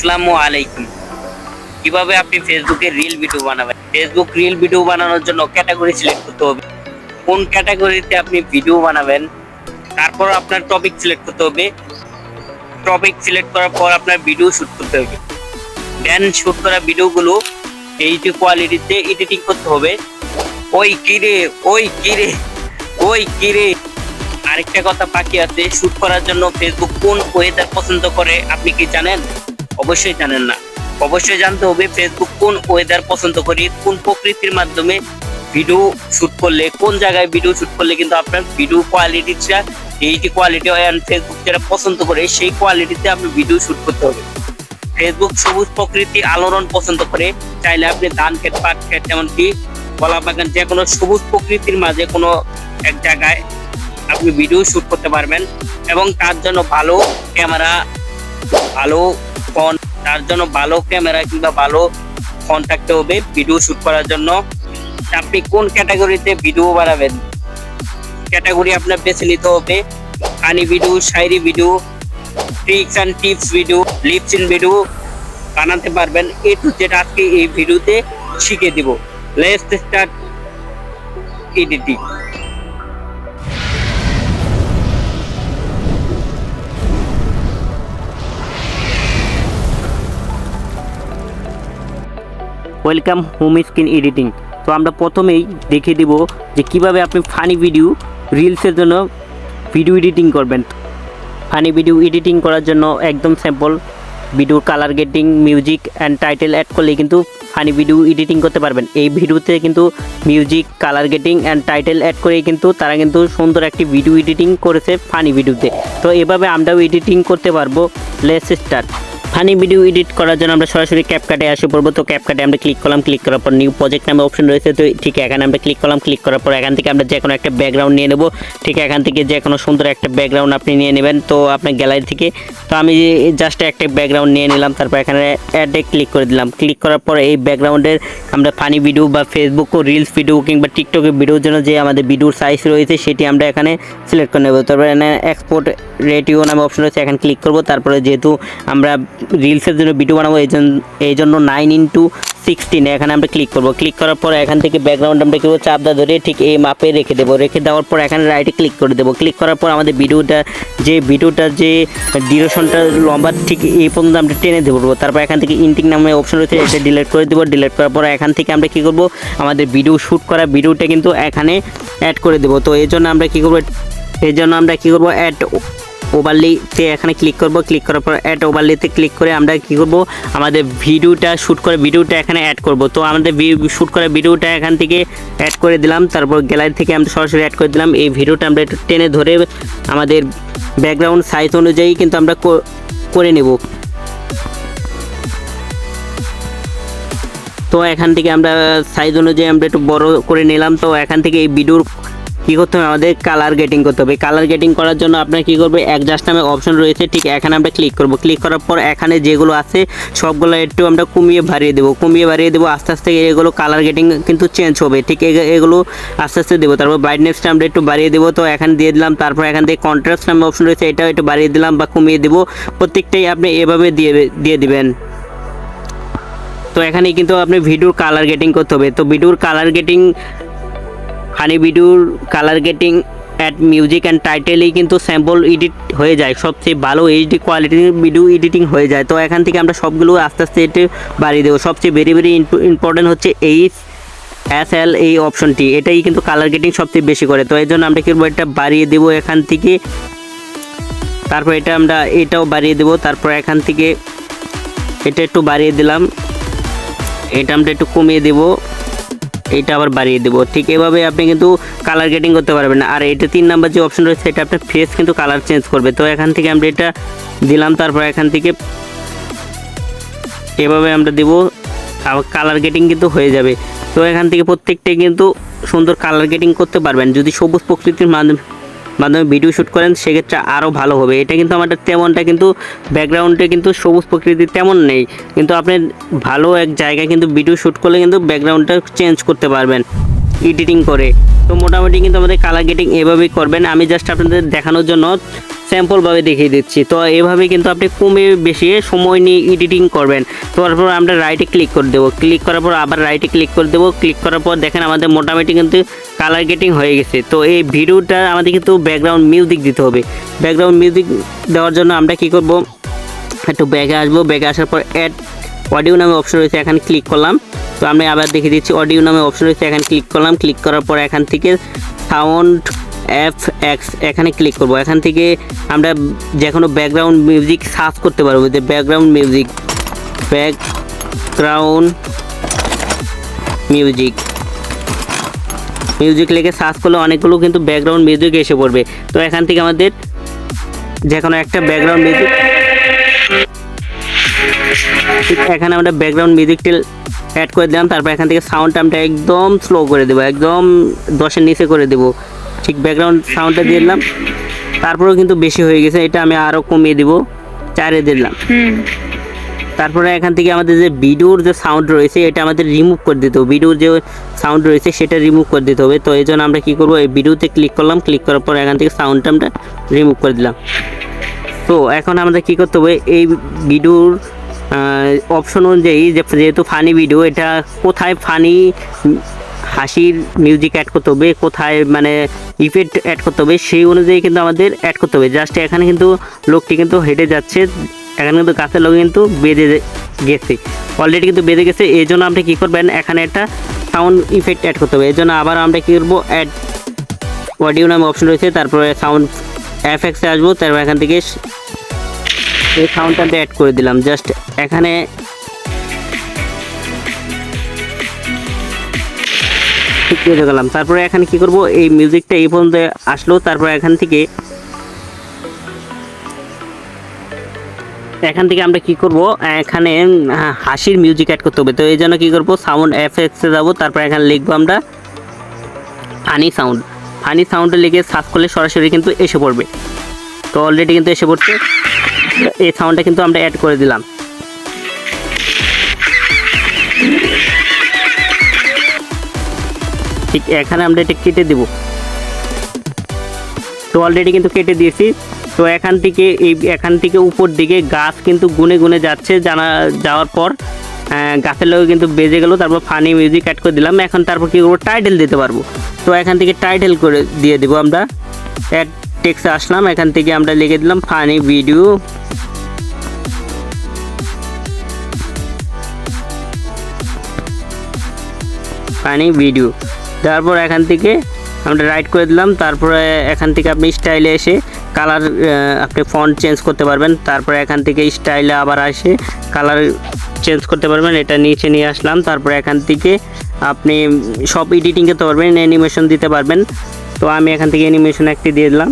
আসসালামু আলাইকুম। কীভাবে আপনি ফেসবুকে রিল ভিডিও বানাবেন? ফেসবুক রিল ভিডিও বানানোর জন্য ক্যাটাগরি সিলেক্ট করতে হবে। কোন ক্যাটাগরিতে আপনি ভিডিও বানাবেন? তারপর আপনার টপিক সিলেক্ট করতে হবে। টপিক সিলেক্ট করার পর আপনার ভিডিও শুট করতে হবে। দেন শুট করা ভিডিওগুলো এইচডি কোয়ালিটিতে এডিটিং করতে হবে। ওই কিরে ওই কিরে ওই কিরে আরেকটা কথা বাকি আছে শুট করার জন্য ফেসবুক কোন ওয়েদার পছন্দ করে, আপনি কি জানেন? অবশ্যই জানেন না। অবশ্যই জানতে হবে ফেসবুক কোন ওয়েদার পছন্দ করি, কোন প্রকৃতির মাধ্যমে ভিডিও শুট করলে, কোন জায়গায় ভিডিও শুট করলে কিন্তু আপনার ভিডিও কোয়ালিটিটা এইটি কোয়ালিটি ফেসবুক যেটা পছন্দ করে, সেই কোয়ালিটিতে আপনি ভিডিও শুট করতে হবে। ফেসবুক সবুজ প্রকৃতি আলোড়ন পছন্দ করে, চাইলে আপনি ধান ক্ষেত, পাট ক্ষেত এমনকি কলা বাগান, যে কোনো সবুজ প্রকৃতির মাঝে কোনো এক জায়গায় আপনি ভিডিও শুট করতে পারবেন এবং তার জন্য ভালো ক্যামেরা ভালো তার জন্য ভালো ক্যামেরা কিংবা ভালো ফোন থাকতে হবে ভিডিও শুট করার জন্য। আপনি কোন ক্যাটাগরিতে ভিডিও বানাবেন? ক্যাটাগরি আপনার বেছে নিতে হবে। Funny video শায়রি video tricks and tips video lip in video বানাতে পারবেন। এ টু যেটা আজকে এই ভিডিওতে শিখে দিব। Let's start editing welcome home screen editing তো আমরা প্রথমেই দেখিয়ে দিব যে কীভাবে আপনি ফানি ভিডিও রিলসের জন্য ভিডিও এডিটিং করবেন। ফানি ভিডিও এডিটিং করার জন্য একদম sample video colour grading music and title add করলে কিন্তু ফানি ভিডিও এডিটিং করতে পারবেন। এই ভিডিওতে কিন্তু music colour grading and title add করে কিন্তু তারা কিন্তু সুন্দর একটি ভিডিও এডিটিং করেছে ফানি ভিডিওতে তো। এভাবে আমরাও এডিটিং করতে পারব। Let's start funny video edit করার জন্য আমরা সরাসরি ক্যাপকাটে আসে পড়ব তো ক্যাপকাটে আমরা ক্লিক করলাম ক্লিক করার পর নিউ প্রজেক্ট নামে অপশন রয়েছে, তো ঠিক এখানে আমরা ক্লিক করলাম ক্লিক করার পর এখান থেকে আমরা যে কোনো একটা ব্যাকগ্রাউন্ড নিয়ে নেব। ঠিক এখান থেকে যে কোনো সুন্দর একটা ব্যাকগ্রাউন্ড আপনি নিয়ে নেবেন, তো আপনার গ্যালারি থেকে। তো আমি জাস্ট একটা ব্যাকগ্রাউন্ড নিয়ে নিলাম, তারপর এখানে অ্যাডে ক্লিক করে দিলাম। ক্লিক করার পর এই ব্যাকগ্রাউন্ডের আমরা ফানি ভিডিও বা ফেসবুক রিলস ভিডিও কিংবা টিকটকের ভিডিওর জন্য যে আমাদের ভিডিওর সাইজ রয়েছে, সেটি আমরা এখানে সিলেক্ট করে নেব। তারপর এখানে এক্সপোর্ট রেটিও নামে অপশন রয়েছে, এখানে ক্লিক করব। তারপরে যেহেতু আমরা রিলসের জন্য ভিডিও বানাবো, এই জন্য এই জন্য নাইন ইন্টু সিক্সটিন এখানে আমরা ক্লিক করব। ক্লিক করার পর এখান থেকে ব্যাকগ্রাউন্ড আমরা কেউ চাপদা ধরে ঠিক এই মাপে রেখে দেবো। রেখে দেওয়ার পর এখানে রাইটে ক্লিক করে দেবো। ক্লিক করার পর আমাদের ভিডিওটা যে ভিডিওটা যে ডিউরেশনটা লম্বা ঠিক এই পর্যন্ত আমরা টেনে দেবো তারপর এখান থেকে ইন্টিং নামে অপশন রয়েছে, এটা ডিলিট করে দেবো। ডিলিট করার পর এখান থেকে আমরা কী করব? আমাদের ভিডিও শ্যুট করা ভিডিওটা কিন্তু এখানে অ্যাড করে দেবো। তো এই জন্য আমরা কী করব? এই জন্য আমরা কী করব? অ্যাড ওভারলিতে এখানে ক্লিক করব। ক্লিক করার পর অ্যাড ওভারলিতে ক্লিক করে আমরা কি করব? আমাদের ভিডিওটা শ্যুট করে ভিডিওটা এখানে অ্যাড করব। তো আমাদের শ্যুট করা ভিডিওটা এখান থেকে অ্যাড করে দিলাম। তারপর গ্যালারি থেকে আমরা সরাসরি অ্যাড করে দিলাম। এই ভিডিওটা আমরা একটু টেনে ধরে আমাদের ব্যাকগ্রাউন্ড সাইজ অনুযায়ী কিন্তু আমরা করে নেব। তো এখান থেকে আমরা সাইজ অনুযায়ী আমরা একটু বড় করে নিলাম। তো এখান থেকে এই ভিডিওর কী করতে হবে? আমাদের কালার গেটিং করতে হবে। কালার গেটিং করার জন্য আপনার কী করবে? অ্যাডজাস্ট নামে অপশন রয়েছে। ঠিক এখানে আমরা ক্লিক করব। ক্লিক করার পর এখানে যেগুলো আছে, সবগুলো একটু আমরা কমিয়ে বাড়িয়ে দেবো। কমিয়ে বাড়িয়ে দেবো, আস্তে আস্তে এগুলো কালার গেটিং কিন্তু চেঞ্জ হবে। ঠিক এগ- এগুলো আস্তে আস্তে দেবো। তারপর ব্রাইটনেসটা আমরা একটু বাড়িয়ে দেবো। তো এখানে দিয়ে দিলাম। তারপর এখান থেকে কন্ট্রাস্ট নামে অপশন রয়েছে। এটাও একটু বাড়িয়ে দিলাম বা কমিয়ে দেবো। প্রত্যেকটাই আপনি এভাবে দিয়ে দিয়ে দিবেন। তো এখানে কিন্তু আপনি ভিডিওর কালার গেটিং করতে হবে। তো ভিডিওর কালার গেটিং ফানি ভিডিওর colour grading add music and টাইটেলেই কিন্তু স্যাম্পল এডিট হয়ে যায়। সবচেয়ে ভালো এইচডি কোয়ালিটির ভিডিও এডিটিং হয়ে যায়। তো এখান থেকে আমরা সবগুলো আস্তে আস্তে এটি বাড়িয়ে দেবো। সবচেয়ে ভেরি ভেরি ইম্পর্টেন্ট হচ্ছে এই এস এল এই অপশনটি এটাই কিন্তু কালার গেটিং সবচেয়ে বেশি করে। তো এই জন্য আমরা কি এটা বাড়িয়ে দেবো এখান থেকে? তারপর এটা আমরা এটাও বাড়িয়ে দেবো। তারপর এখান থেকে এটা একটু বাড়িয়ে দিলাম। এটা আমরা একটু কমিয়ে দেবো। এইটা আবার বাড়িয়ে দেবো। ঠিক এভাবে আপনি কিন্তু কালার গেটিং করতে পারবেন আর এটা তিন নাম্বার যে অপশন রয়েছে এটা আপনার ফেস কিন্তু কালার চেঞ্জ করবে। তো এখান থেকে আমরা এটা দিলাম, তারপর এখান থেকে এভাবে আমরা দেবো। আবার কালার গেটিং কিন্তু হয়ে যাবে। তো এখান থেকে প্রত্যেকটাই কিন্তু সুন্দর কালার গেটিং করতে পারবেন। যদি সবুজ প্রকৃতির মাধ্যমে মাধ্যমে ভিডিও শ্যুট করেন, সেক্ষেত্রে আরও ভালো হবে। এটা কিন্তু আমাদের তেমনটা কিন্তু ব্যাকগ্রাউন্ডে কিন্তু সবুজ প্রকৃতি তেমন নেই। কিন্তু আপনি ভালো এক জায়গায় কিন্তু ভিডিও শ্যুট করলে কিন্তু ব্যাকগ্রাউন্ডটা চেঞ্জ করতে পারবেন। এডিটিং করে। তো মোটামুটি কিন্তু আমাদের কালার গেটিং এভাবেই করবেন। আমি জাস্ট আপনাদের দেখানোর জন্য স্যাম্পলভাবে দেখিয়ে দিচ্ছি। তো এভাবে কিন্তু আপনি কমে বেশি সময় নিয়ে এডিটিং করবেন। তারপর আমরা রাইটে ক্লিক করে দেবো। ক্লিক করার পর আবার রাইটে ক্লিক করে দেবো। ক্লিক করার পর দেখেন আমাদের মোটামুটি কিন্তু কালার গেটিং হয়ে গেছে। তো এই ভিডিওটা আমাদের কিন্তু ব্যাকগ্রাউন্ড মিউজিক দিতে হবে। ব্যাকগ্রাউন্ড মিউজিক দেওয়ার জন্য আমরা কি করব? একটু ব্যাগে আসব। ব্যাগে আসার পর অ্যাড অডিও নামে অপশন রয়েছে, এখানে ক্লিক করলাম। তো আমি আবার দেখিয়ে দিচ্ছি, অডিও নামে অপশন রয়েছে, এখানে ক্লিক করলাম। ক্লিক করার পর এখান থেকে সাউন্ড এফ এক্স এখানে ক্লিক করব। এখান থেকে আমরা যে কোনো ব্যাকগ্রাউন্ড মিউজিক সার্চ করতে পারব, যে background music background music music লেগে সার্চ করলে অনেকগুলো কিন্তু ব্যাকগ্রাউন্ড মিউজিক এসে পড়বে। তো এখান থেকে আমাদের যে কোনো একটা ব্যাকগ্রাউন্ড মিউজিক এখানে আমরা ব্যাকগ্রাউন্ড মিউজিকটা অ্যাড করে দিলাম তারপর এখান থেকে সাউন্ড আমরা একদম স্লো করে দেবো একদম দশের নিচে করে দেবো। ঠিক ব্যাকগ্রাউন্ড সাউন্ডটা দিয়ে দিলাম তারপরেও কিন্তু বেশি হয়ে গেছে এটা আমি আরও কমিয়ে দিব চারে দিলাম। তারপরে এখান থেকে আমাদের যে ভিডিওর যে সাউন্ড রয়েছে এটা আমাদের রিমুভ করে দিতে হবে। ভিডিওর যে সাউন্ড রয়েছে সেটা রিমুভ করে দিতে হবে। তো এই জন্য আমরা কী করব এই ভিডিওতে ক্লিক করলাম ক্লিক করার পর এখান থেকে সাউন্ডটা আমরা রিমুভ করে দিলাম। তো এখন আমাদের কী করতে হবে এই ভিডিওর অপশন অনুযায়ী যেহেতু ফানি ভিডিও এটা কোথায় ফানি হাসির মিউজিক অ্যাড করতে হবে, কোথায় মানে ইফেক্ট অ্যাড করতে হবে, সেই অনুযায়ী কিন্তু আমাদের অ্যাড করতে হবে। জাস্ট এখানে কিন্তু লোকটি কিন্তু হেঁটে যাচ্ছে, এখানে কিন্তু গাছের লোক কিন্তু বেঁধে গেছে। অলরেডি কিন্তু বেঁধে গেছে, এই জন্য আপনি কী করবেন, এখানে একটা সাউন্ড ইফেক্ট অ্যাড করতে হবে। এই জন্য আবার আমরা কী করব অ্যাড অডিও নামে অপশন রয়েছে, তারপরে সাউন্ড এফএক্সে আসব, তারপর এখান থেকে এই সাউন্ডটা অ্যাড করে দিলাম জাস্ট এখানে ঠিক গেলাম। তারপরে এখানে কি করব? এই মিউজিকটা এই পর্যন্ত আসলো, তারপর এখান থেকে এখান থেকে আমরা কি করব? এখানে হাসির মিউজিক অ্যাড করতে হবে। তো এই জন্য কি করব? সাউন্ড এফএক্সে যাব, তারপর এখানে লিখব আমরা ফানি সাউন্ড ফানি সাউন্ডে লিখে সার্চ করলে সরাসরি কিন্তু এসে পড়বে। তো অলরেডি কিন্তু এসে পড়ছে। এই সাউন্ডটা কিন্তু আমরা অ্যাড করে দিলাম। ঠিক এখানে আমরা এটা কেটে দেব। তো অলরেডি কিন্তু কেটে দিয়েছি। তো এখান থেকে এই, এখান থেকে উপর দিকে গাছ কিন্তু গুনে গুনে যাচ্ছে জানা, যাওয়ার পর। গাছের লোক কিন্তু বেজে গেল, তারপর ফানি মিউজিক অ্যাড করে দিলাম। এখন তারপর কী করব? টাইটেল দিতে পারব। তো এখান থেকে টাইটেল করে দিয়ে দেবো আমরা। অ্যাড টেক্সে আসলাম, এখান থেকে আমরা লিখে দিলাম ফানি ভিডিও। Funny video. তারপর এখান থেকে আমরা রাইট করে দিলাম, তারপরে এখান থেকে আপনি স্টাইলে এসে কালার আপনি ফন্ট চেঞ্জ করতে পারবেন। তারপরে এখান থেকে স্টাইলে আবার আসে কালার চেঞ্জ করতে পারবেন, এটা নিচে নিয়ে আসলাম। তারপরে এখান থেকে আপনি সব এডিটিং করতে পারবেন, অ্যানিমেশন দিতে পারবেন। তো আমি এখান থেকে অ্যানিমেশন একটি দিয়ে দিলাম।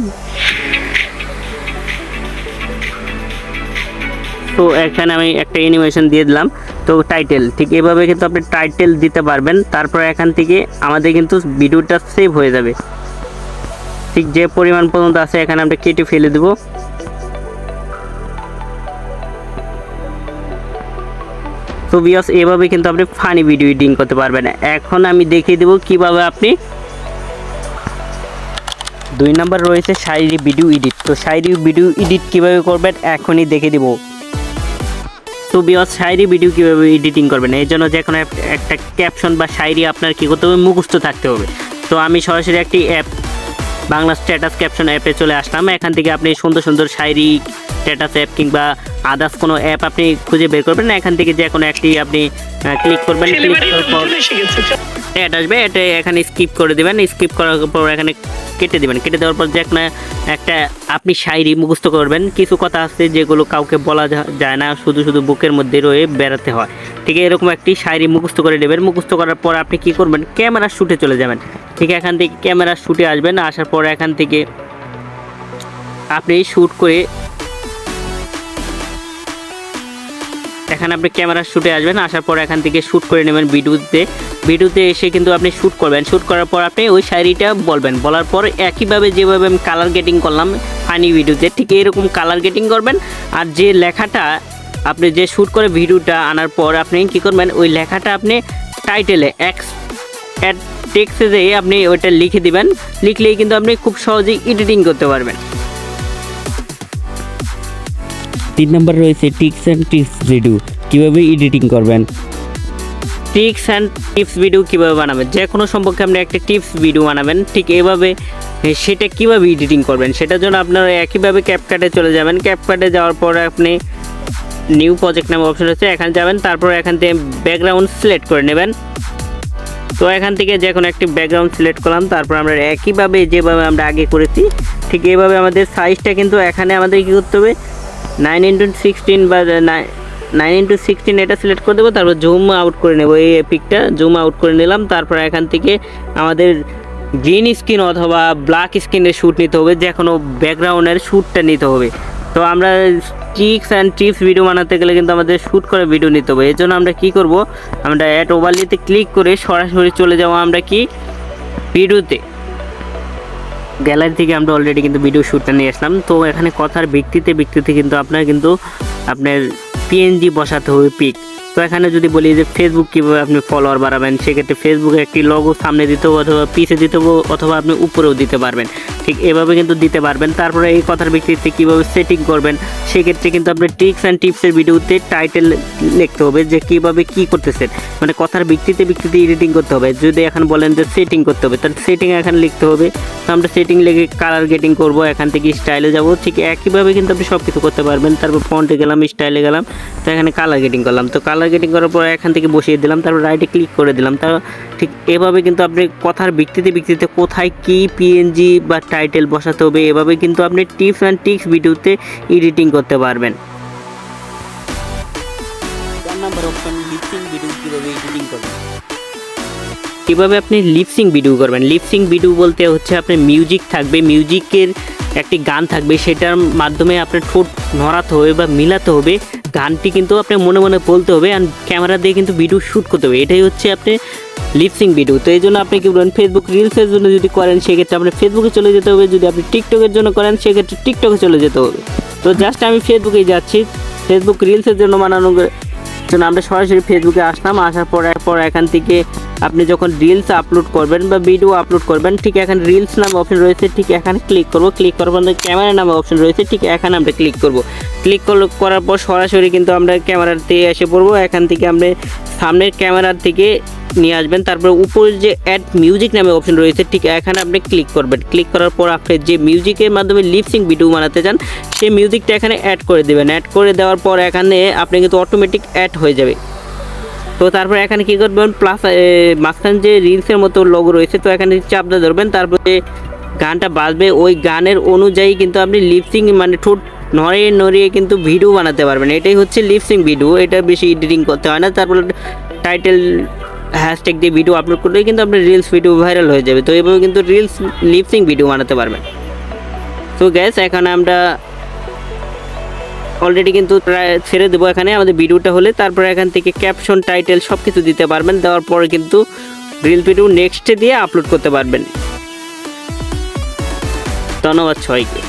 তো এখানে আমি একটা অ্যানিমেশন দিয়ে দিলাম। তো টাইটেল ঠিক এভাবে কিন্তু আপনি টাইটেল দিতে পারবেন। তারপর এখান থেকে আমাদের কিন্তু ভিডিওটা সেভ হয়ে যাবে। ঠিক যে পরিমাণ পর্যন্ত আছে, এখানে আমরা কেটে ফেলে দেব। তো বিয়স এভাবে কিন্তু আপনি ফানি ভিডিও এডিটিং করতে পারবেন। এখন আমি দেখিয়ে দেবো কীভাবে আপনি দুই নাম্বার রয়েছে শারীরিক ভিডিও এডিট। তো শারীরিক ভিডিও এডিট কীভাবে করবেন এখনই দেখে দিব। তো বিয়স শায়রি ভিডিও কীভাবে এডিটিং করবেন? এর জন্য যে কোনো এক- একটা ক্যাপশন বা শায়রি আপনার কী করতে হবে? মুখস্থ থাকতে হবে। তো আমি সরাসরি একটি অ্যাপ বাংলা স্ট্যাটাস ক্যাপশন অ্যাপে চলে আসলাম। এখান থেকে আপনি সুন্দর সুন্দর শায়রি স্ট্যাটাস অ্যাপ কিংবা আদার্স কোনো অ্যাপ আপনি খুঁজে বের করবেন। এখান থেকে যে কোনো একটি আপনি ক্লিক করবেন। ক্লিক করার পর অ্যাড আসবে, এটা এখানে স্কিপ করে দেবেন স্কিপ করার পর এখানে কেটে দেবেন। কেটে দেওয়ার পর যে একটা একটা আপনি শায়রি মুখস্থ করবেন। কিছু কথা আছে যেগুলো কাউকে বলা যায় না, শুধু শুধু বুকের মধ্যে রয়ে বেড়াতে হয়। ঠিক আছে এরকম একটি শায়রি মুখস্থ করে নেবেন। মুখস্থ করার পর আপনি কি করবেন? ক্যামেরা শ্যুটে চলে যাবেন। ঠিক এখান থেকে ক্যামেরা শ্যুটে আসবেন, আসার পর এখান থেকে আপনি শ্যুট করে এখানে আপনি ক্যামেরা শ্যুটে আসবেন, আসার পর এখান থেকে শ্যুট করে নেবেন ভিডিওতে। ভিডিওতে এসে কিন্তু আপনি শ্যুট করবেন। শ্যুট করার পর আপনি ওই শাড়িটা বলবেন। বলার পর একইভাবে যেভাবে আমি কালার গেটিং করলাম ফানি ভিডিওতে ঠিক এরকম কালার গেটিং করবেন। আর যে লেখাটা আপনি যে শ্যুট করে ভিডিওটা আনার পর আপনি কী করবেন, ওই লেখাটা আপনি টাইটেলে এক্স অ্যাড টেক্সে যেয়ে আপনি ওইটা লিখে দিবেন। লিখলেই কিন্তু আপনি খুব সহজেই এডিটিং করতে পারবেন। তিন নম্বর রয়েছে টিক্স অ্যান্ড টিপস ভিডিও। কীভাবে এডিটিং করবেন? ট্রিক্স অ্যান্ড টিপস ভিডিও কীভাবে বানাবেন? যে কোনো সম্পর্কে আপনি একটা টিপস ভিডিও বানাবেন। ঠিক এভাবে সেটা কীভাবে এডিটিং করবেন? সেটার জন্য আপনারা একইভাবে ক্যাপকাটে চলে যাবেন। ক্যাপকাটে যাওয়ার পরে আপনি নিউ প্রজেক্ট নামে অপশন আছে এখানে যাবেন। তারপর এখান থেকে ব্যাকগ্রাউন্ড সিলেক্ট করে নেবেন। তো এখান থেকে যে কোনো একটি ব্যাকগ্রাউন্ড সিলেক্ট করলাম। তারপর আমরা একইভাবে যেভাবে আমরা আগে করেছি, ঠিক এইভাবে আমাদের সাইজটা কিন্তু এখানে আমাদের কী করতে হবে? নাইন ইন্টু সিক্সটিন বা নাইন ইন্টু সিক্সটিন এটা সিলেক্ট করে দেবো, তারপর জুম আউট করে নেব এই পিকটা জুম আউট করে নিলাম, তারপর এখান থেকে আমাদের গ্রিন স্ক্রিন অথবা ব্ল্যাক স্ক্রিনের শ্যুট নিতে হবে, যে কোনো ব্যাকগ্রাউন্ডের শ্যুটটা নিতে হবে। তো আমরা ট্রিক্স অ্যান্ড টিপস ভিডিও বানাতে গেলে কিন্তু আমাদের শ্যুট করে ভিডিও নিতে হবে। এর জন্য আমরা কী করব, আমরা অ্যাড ওভারলিতে ক্লিক করে সরাসরি চলে যাব আমরা কি? ভিডিওতে গ্যালারি থেকে আমরা অলরেডি কিন্তু ভিডিও শ্যুটটা নিয়ে আসলাম। তো এখানে কথার ভিত্তিতে ভিত্তিতে কিন্তু আপনার কিন্তু আপনার পিএনজি বসাতে হবে পিক তো এখানে যদি বলি যে ফেসবুক কীভাবে আপনি ফলোয়ার বাড়াবেন, সেক্ষেত্রে ফেসবুকে একটি লগো সামনে দিতে হবে অথবা পিছে দিতে হবে অথবা আপনি উপরেও দিতে পারবেন। ঠিক এভাবে কিন্তু দিতে পারবেন। তারপরে এই কথার ভিত্তিতে কীভাবে সেটিং করবেন, সেক্ষেত্রে কিন্তু আপনার ট্রিক্স অ্যান্ড টিপসের ভিডিওতে টাইটেল লিখতে হবে যে কীভাবে কী করতেছেন। মানে কথার ভিত্তিতে ভিত্তিতে এডিটিং করতে হবে। যদি এখন বলেন যে সেটিং করতে হবে, তাহলে সেটিং এখানে লিখতে হবে। তো আমরা সেটিং লিখে কালার গেটিং করব, এখান থেকে স্টাইলে যাব। ঠিক একইভাবে কিন্তু আপনি সব কিছু করতে পারবেন। তারপর ফন্টে গেলাম স্টাইলে গেলাম, তো এখানে কালার গেটিং করলাম। তো কালার গেটিং করার পর এখান থেকে বসিয়ে দিলাম, তারপর রাইটে ক্লিক করে দিলাম। তার ঠিক এভাবে কিন্তু আপনি কথার ভিত্তিতে ভিত্তিতে কোথায় কী পিএনজি বা টাইটেল বসাতে হবে। এভাবে কিন্তু আপনি টিপস অ্যান্ড টিক্স ভিডিওতে এডিটিং করতে পারবেন। চার নম্বর অপশন লিপসিং ভিডিও কীভাবে এডিটিং করবেন? কীভাবে আপনি লিপসিং ভিডিও করবেন। লিপসিং ভিডিও বলতে হচ্ছে আপনার মিউজিক থাকবে। মিউজিকের একটি গান থাকবে। সেটার মাধ্যমে আপনার ঠোঁট নড়াতে হবে বা মিলাতে হবে। গানটি কিন্তু আপনার মনে মনে বলতে হবে। আর ক্যামেরা দিয়ে কিন্তু ভিডিও শ্যুট করতে হবে। এটাই হচ্ছে আপনি লিপসিং ভিডিও তো এই জন্য আপনি কি বলেন ফেসবুক রিলসের জন্য যদি করেন, সেক্ষেত্রে আপনি ফেসবুকে চলে যেতে হবে। যদি আপনি টিকটকের জন্য করেন, সেক্ষেত্রে টিকটকে চলে যেতে হবে। তো জাস্ট আমি ফেসবুকেই যাচ্ছি। ফেসবুক রিলসের জন্য বানানো জন্য আমরা সরাসরি ফেসবুকে আসলাম। আসার পর পর এখান থেকে আপনি যখন রিলস আপলোড করবেন বা ভিডিও আপলোড করবেন, ঠিক এখানে রিলস নামে অপশন রয়েছে। ঠিক এখানে ক্লিক করব। ক্লিক করার পর ক্যামেরা নামে অপশন রয়েছে। ঠিক এখানে আমরা ক্লিক করব। ক্লিক করার পর সরাসরি কিন্তু আমরা ক্যামেরাতে এসে পড়ব। এখান থেকে আমরা সামনের ক্যামেরার থেকে নিয়ে আসবেন। তারপর উপরে যে অ্যাড মিউজিক নামে অপশন রয়েছে, ঠিক এখানে আপনি ক্লিক করবেন। ক্লিক করার পর আপনি যে মিউজিকের মাধ্যমে লিপসিং ভিডিও বানাতে চান, সেই মিউজিকটা এখানে অ্যাড করে দেবেন। অ্যাড করে দেওয়ার পর এখানে আপনি কিন্তু অটোমেটিক অ্যাড হয়ে যাবে। তো তারপর এখানে কী করবেন? প্লাস মাঝখানে যে রিলসের মতো লোগো রয়েছে, তো এখানে চাপটা ধরবেন। তারপরে গানটা বাজবে, ওই গানের অনুযায়ী কিন্তু আপনি লিপসিং মানে ঠোঁট নড়িয়ে নড়িয়ে কিন্তু ভিডিও বানাতে পারবেন। এটাই হচ্ছে লিপসিং ভিডিও এটা বেশি এডিটিং করতে হয় না। তারপর টাইটেল হ্যাশট্যাগ দিয়ে ভিডিও আপলোড করলেই কিন্তু আপনার রিলস ভিডিও ভাইরাল হয়ে যাবে। তো এভাবে কিন্তু রিলস লিপসিং ভিডিও বানাতে পারবেন। তো গ্যাস এখানে আমরা অলরেডি কিন্তু প্রায় ছেড়ে দেবো এখানে আমাদের ভিডিওটা হলে। তারপরে এখান থেকে ক্যাপশন টাইটেল সব কিছু দিতে পারবেন। দেওয়ার পরে কিন্তু রিল ভিডিও নেক্সটে দিয়ে আপলোড করতে পারবেন। ধন্যবাদ সবাইকে।